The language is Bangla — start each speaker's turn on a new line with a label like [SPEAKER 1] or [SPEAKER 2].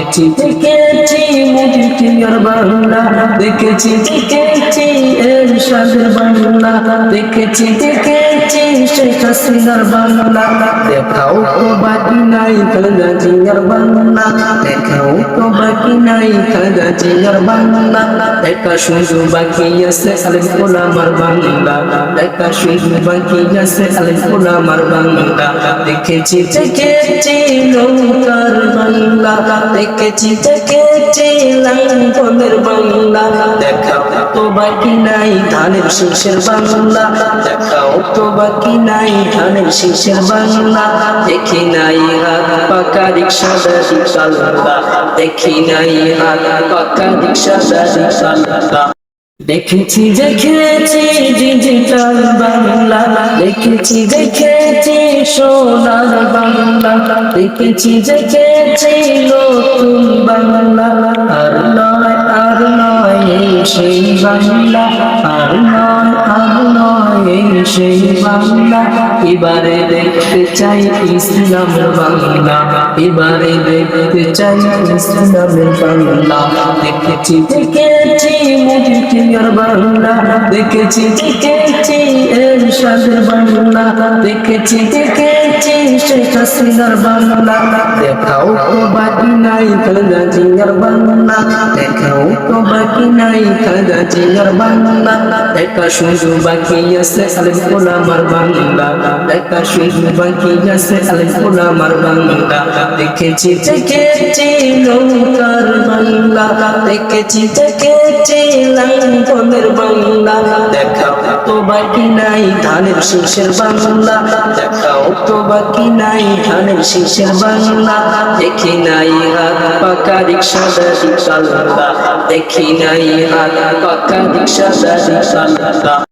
[SPEAKER 1] দেখেছি দেখেছি মুদির বাংলা। দেখেছি দেখেছি এরশাদের বাংলা। দেখেছি দেখেছি শেখ হাসিনার বাংলা। দেখাও। বাকি নাই খাজা জিয়ার বাংলা দেখাও তো বাকি নাই খাজা জিয়ার বাংলা দেখা শুধু বাকি আছে আলিম গোলামার বাংলা দেখা শুধু বাকি আছে আলিম গোলামার বাংলা দেখেছি দেখেছি নৌকার বাংলা দেখেছি দেখেছি লাঙ্গলের বাংলা দেখাও তো বাকি নাই ধানের শীষের বাংলা। দেখাও তো বাকি নাই ধানের শীষের বাংলা। দেখি নাই পাকা রিক্সা, দাদি চাল্লা দেখি নাই পাকা রিক্সা, দাদি চাল্লা দেখেছি দেখেছি ডিজিটাল বাংলা। দেখেছি দেখেছি, সোনার বাংলা। দেখেছি দেখেছি, নতুন বাংলা। সেই বাংলা, আর নয় আর নয় সেই বাংলা। এবারে দেখতে চাই ইসলামের বাংলা, এবারে দেখতে চাই ইসলামের বাংলা। দেখেছি দেখেছি মুদির বাংলা, দেখেছি দেখেছি এরশাদের বাংলা। দেখেছি দেখেছি শেখ হাসিনার বাংলা দেখাও তো বাকি নাই খাজা জিয়ার বাংলা দেখাও তো বাকি নাই খাজা জিয়ার বাংলা দেখা শুধু বাকি আছে আলিম গোলামার বাংলা দেখা শুধু বাকি আছে আলিম গোলামার বাংলা দেখেছি দেখেছি নৌকার বাংলা দেখেছি দেখেছি লাঙ্গলের বাংলা দেখাও তো বাকি নাই ধানের শীষের বাংলা দেখাও তো বাকি নাই? ধানের শীষের বাংলা। দেখি নাই হাত, পাকা রিক্সা, দাদি চাল্লা দেখি নাই হাত, পাকা রিক্সা, দাদি